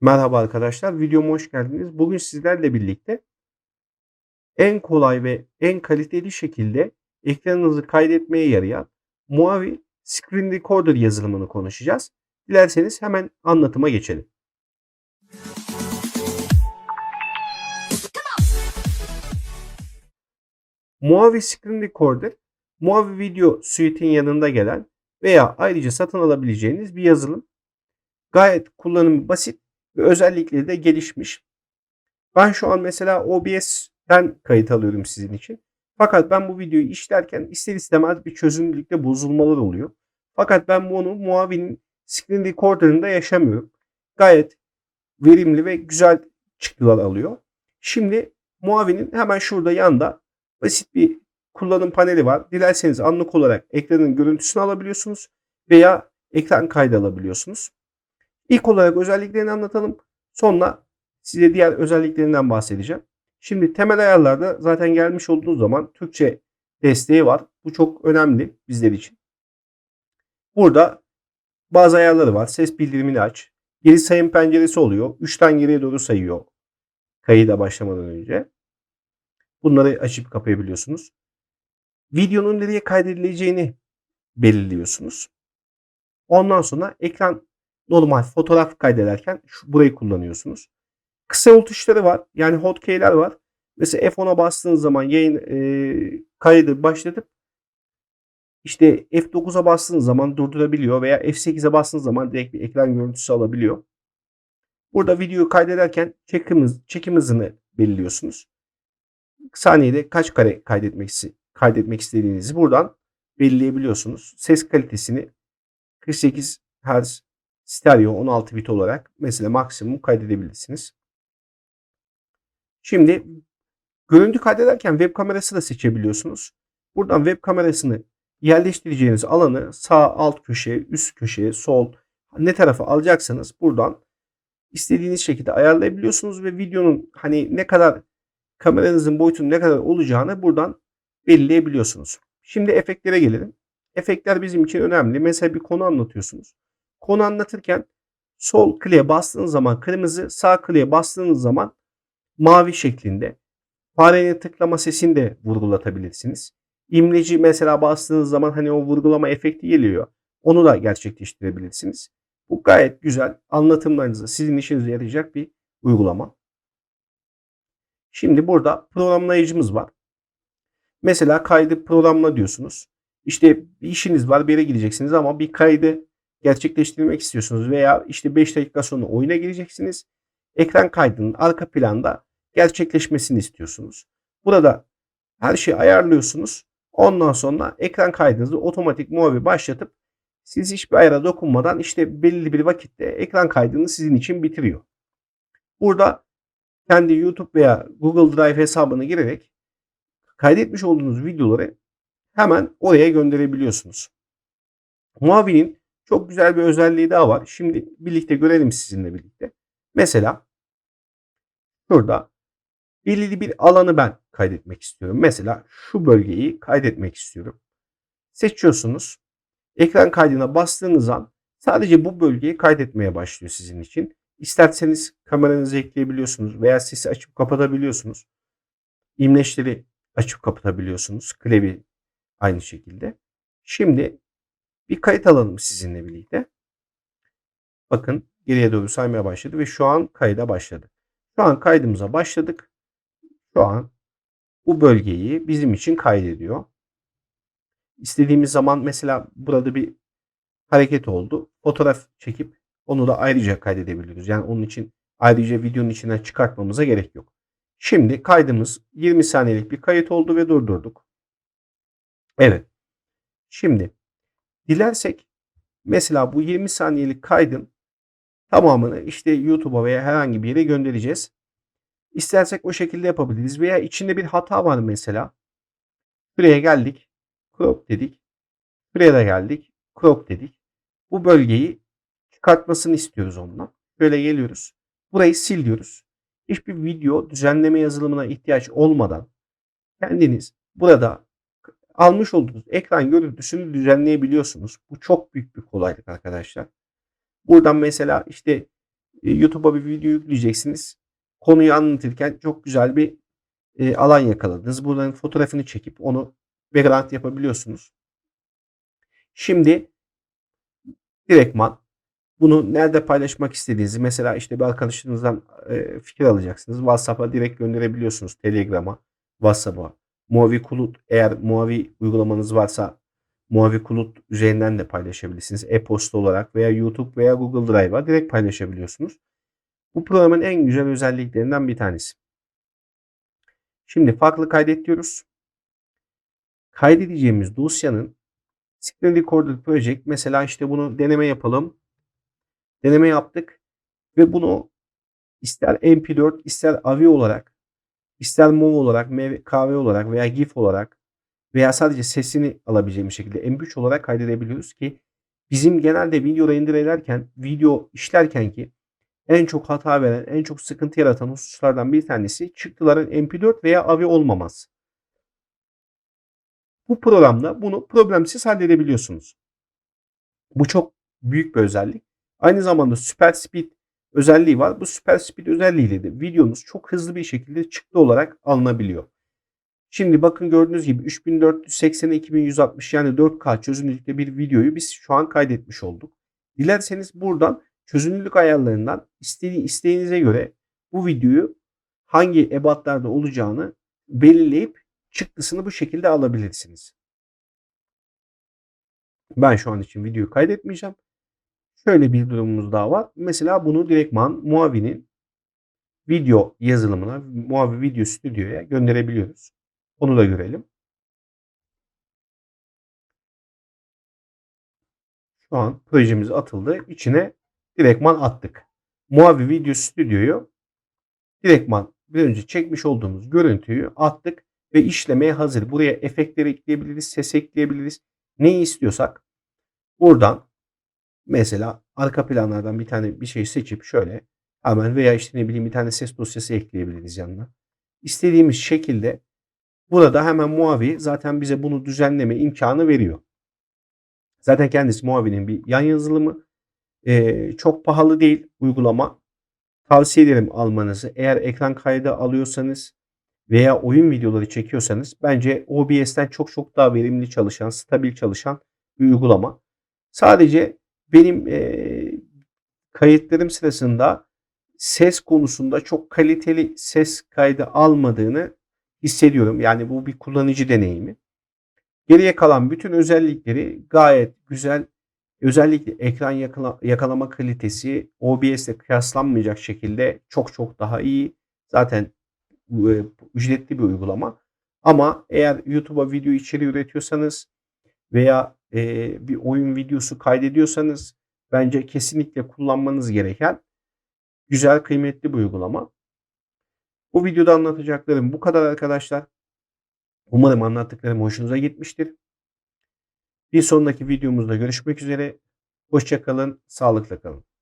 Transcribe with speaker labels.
Speaker 1: Merhaba arkadaşlar, videoma hoş geldiniz. Bugün sizlerle birlikte en kolay ve en kaliteli şekilde ekranınızı kaydetmeye yarayan Moavi Screen Recorder yazılımını konuşacağız. Dilerseniz hemen anlatıma geçelim. Moavi Screen Recorder, Moavi Video Suite'in yanında gelen veya ayrıca satın alabileceğiniz bir yazılım. Gayet kullanımı basit ve özellikleri de gelişmiş. Ben şu an mesela OBS'ten kayıt alıyorum sizin için. Fakat ben bu videoyu işlerken ister istemez bir çözünürlükte bozulmalar oluyor. Fakat ben bunu muavinin screen recorder'ında yaşamıyorum. Gayet verimli ve güzel çıktılar alıyor. Şimdi muavinin hemen şurada yanda basit bir kullanım paneli var. Dilerseniz anlık olarak ekranın görüntüsünü alabiliyorsunuz veya ekran kaydı alabiliyorsunuz. İlk olarak özelliklerini anlatalım. Sonra size diğer özelliklerinden bahsedeceğim. Şimdi temel ayarlarda zaten gelmiş olduğu zaman Türkçe desteği var. Bu çok önemli bizler için. Burada bazı ayarları var. Ses bildirimini aç. Geri sayım penceresi oluyor. 3'ten geriye doğru sayıyor. Kayıda başlamadan önce. Bunları açıp kapayabiliyorsunuz. Videonun nereye kaydedileceğini belirliyorsunuz. Ondan sonra ekran normal fotoğraf kaydederken şu, burayı kullanıyorsunuz. Kısa yol tuşları var. Yani hotkey'ler var. Mesela F10'a bastığınız zaman yayın e, kaydı başlatıp işte F9'a bastığınız zaman durdurabiliyor veya F8'e bastığınız zaman direkt bir ekran görüntüsü alabiliyor. Burada videoyu kaydederken çekim, hız, çekim hızını belirliyorsunuz. Saniyede kaç kare kaydetmek, kaydetmek istediğinizi buradan belirleyebiliyorsunuz. Ses kalitesini 48 Hz stereo 16 bit olarak mesela maksimum kaydedebilirsiniz. Şimdi görüntü kaydederken web kamerası da seçebiliyorsunuz. Buradan web kamerasını yerleştireceğiniz alanı sağ alt köşe, üst köşe, sol ne tarafa alacaksanız buradan istediğiniz şekilde ayarlayabiliyorsunuz ve videonun hani ne kadar kameranızın boyutunun ne kadar olacağını buradan belirleyebiliyorsunuz. Şimdi efektlere gelelim. Efektler bizim için önemli. Mesela bir konu anlatıyorsunuz. Konu anlatırken sol kliğe bastığınız zaman kırmızı, sağ kliğe bastığınız zaman mavi şeklinde. Farenin tıklama sesini de vurgulatabilirsiniz. İmleci mesela bastığınız zaman hani o vurgulama efekti geliyor. Onu da gerçekleştirebilirsiniz. Bu gayet güzel. Anlatımlarınızda sizin işinize yarayacak bir uygulama. Şimdi burada programlayıcımız var. Mesela kaydı programla diyorsunuz. İşte bir işiniz var bir yere gideceksiniz ama bir kaydı gerçekleştirmek istiyorsunuz veya işte 5 dakika sonra oyuna gireceksiniz. Ekran kaydının arka planda gerçekleşmesini istiyorsunuz. Burada her şeyi ayarlıyorsunuz. Ondan sonra ekran kaydınızı otomatik muhavi başlatıp siz hiçbir ayara dokunmadan işte belli bir vakitte ekran kaydını sizin için bitiriyor. Burada kendi YouTube veya Google Drive hesabına girerek kaydetmiş olduğunuz videoları hemen oraya gönderebiliyorsunuz. Muavi'nin çok güzel bir özelliği daha var. Şimdi birlikte görelim sizinle birlikte. Mesela şurada belirli bir alanı ben kaydetmek istiyorum. Mesela şu bölgeyi kaydetmek istiyorum. Seçiyorsunuz. Ekran kaydına bastığınız an sadece bu bölgeyi kaydetmeye başlıyor sizin için. İsterseniz kameranızı ekleyebiliyorsunuz veya sesi açıp kapatabiliyorsunuz. İmleçleri açıp kapatabiliyorsunuz. Klavye aynı şekilde. Şimdi bir kayıt alalım sizinle birlikte. Bakın geriye doğru saymaya başladı ve şu an kayda başladı. Şu an kaydımıza başladık. Şu an bu bölgeyi bizim için kaydediyor. İstediğimiz zaman mesela burada bir hareket oldu. Fotoğraf çekip onu da ayrıca kaydedebiliyoruz. Yani onun için ayrıca videonun içinden çıkartmamıza gerek yok. Şimdi kaydımız 20 saniyelik bir kayıt oldu ve durdurduk. Evet. Şimdi Dilersek mesela bu 20 saniyelik kaydın tamamını işte YouTube'a veya herhangi bir yere göndereceğiz. İstersek o şekilde yapabiliriz veya içinde bir hata var mesela. Buraya geldik. Crop dedik. Buraya da geldik. Crop dedik. Bu bölgeyi çıkartmasını istiyoruz ondan. Böyle geliyoruz. Burayı sil diyoruz. Hiçbir video düzenleme yazılımına ihtiyaç olmadan kendiniz burada almış olduğunuz ekran görüntüsünü düzenleyebiliyorsunuz. Bu çok büyük bir kolaylık arkadaşlar. Buradan mesela işte e, YouTube'a bir video yükleyeceksiniz. Konuyu anlatırken çok güzel bir e, alan yakaladınız. Buradan fotoğrafını çekip onu background yapabiliyorsunuz. Şimdi direktman bunu nerede paylaşmak istediğinizi mesela işte bir arkadaşınızdan e, fikir alacaksınız. WhatsApp'a direkt gönderebiliyorsunuz. Telegram'a, WhatsApp'a. Muavi Kulut eğer Muavi uygulamanız varsa Muavi Kulut üzerinden de paylaşabilirsiniz. E-posta olarak veya YouTube veya Google Drive'a direkt paylaşabiliyorsunuz. Bu programın en güzel özelliklerinden bir tanesi. Şimdi farklı kaydet diyoruz. Kaydedeceğimiz dosyanın Screen Recorder Project mesela işte bunu deneme yapalım. Deneme yaptık ve bunu ister MP4 ister AVI olarak ister MOV olarak, MKV olarak veya GIF olarak veya sadece sesini alabileceğimiz şekilde MP3 olarak kaydedebiliyoruz ki bizim genelde video render ederken, video işlerken ki en çok hata veren, en çok sıkıntı yaratan hususlardan bir tanesi çıktıların MP4 veya AVI olmaması. Bu programda bunu problemsiz halledebiliyorsunuz. Bu çok büyük bir özellik. Aynı zamanda Super Speed özelliği var. Bu Super Speed özelliğiyle de videonuz çok hızlı bir şekilde çıktı olarak alınabiliyor. Şimdi bakın gördüğünüz gibi 3480 2160 yani 4K çözünürlükte bir videoyu biz şu an kaydetmiş olduk. Dilerseniz buradan çözünürlük ayarlarından istediği isteğinize göre bu videoyu hangi ebatlarda olacağını belirleyip çıktısını bu şekilde alabilirsiniz. Ben şu an için videoyu kaydetmeyeceğim. Şöyle bir durumumuz daha var. Mesela bunu direktman Muavi'nin video yazılımına, Muavi Video Stüdyo'ya gönderebiliyoruz. Onu da görelim. Şu an projemiz atıldı. İçine direktman attık. Muavi Video Stüdyo'yu direktman bir önce çekmiş olduğumuz görüntüyü attık ve işlemeye hazır. Buraya efektleri ekleyebiliriz, ses ekleyebiliriz. Neyi istiyorsak buradan mesela arka planlardan bir tane bir şey seçip şöyle hemen veya işte ne bileyim bir tane ses dosyası ekleyebiliriz yanına. İstediğimiz şekilde burada hemen Muavi zaten bize bunu düzenleme imkanı veriyor. Zaten kendisi Muavi'nin bir yan yazılımı. Ee, çok pahalı değil uygulama. Tavsiye ederim almanızı. Eğer ekran kaydı alıyorsanız veya oyun videoları çekiyorsanız bence OBS'ten çok çok daha verimli çalışan, stabil çalışan bir uygulama. Sadece benim e, kayıtlarım sırasında ses konusunda çok kaliteli ses kaydı almadığını hissediyorum. Yani bu bir kullanıcı deneyimi. Geriye kalan bütün özellikleri gayet güzel. Özellikle ekran yakala, yakalama kalitesi OBS ile kıyaslanmayacak şekilde çok çok daha iyi. Zaten e, ücretli bir uygulama. Ama eğer YouTube'a video içeriği üretiyorsanız veya e, bir oyun videosu kaydediyorsanız bence kesinlikle kullanmanız gereken güzel, kıymetli bir uygulama. Bu videoda anlatacaklarım bu kadar arkadaşlar. Umarım anlattıklarım hoşunuza gitmiştir. Bir sonraki videomuzda görüşmek üzere. Hoşçakalın, sağlıkla kalın.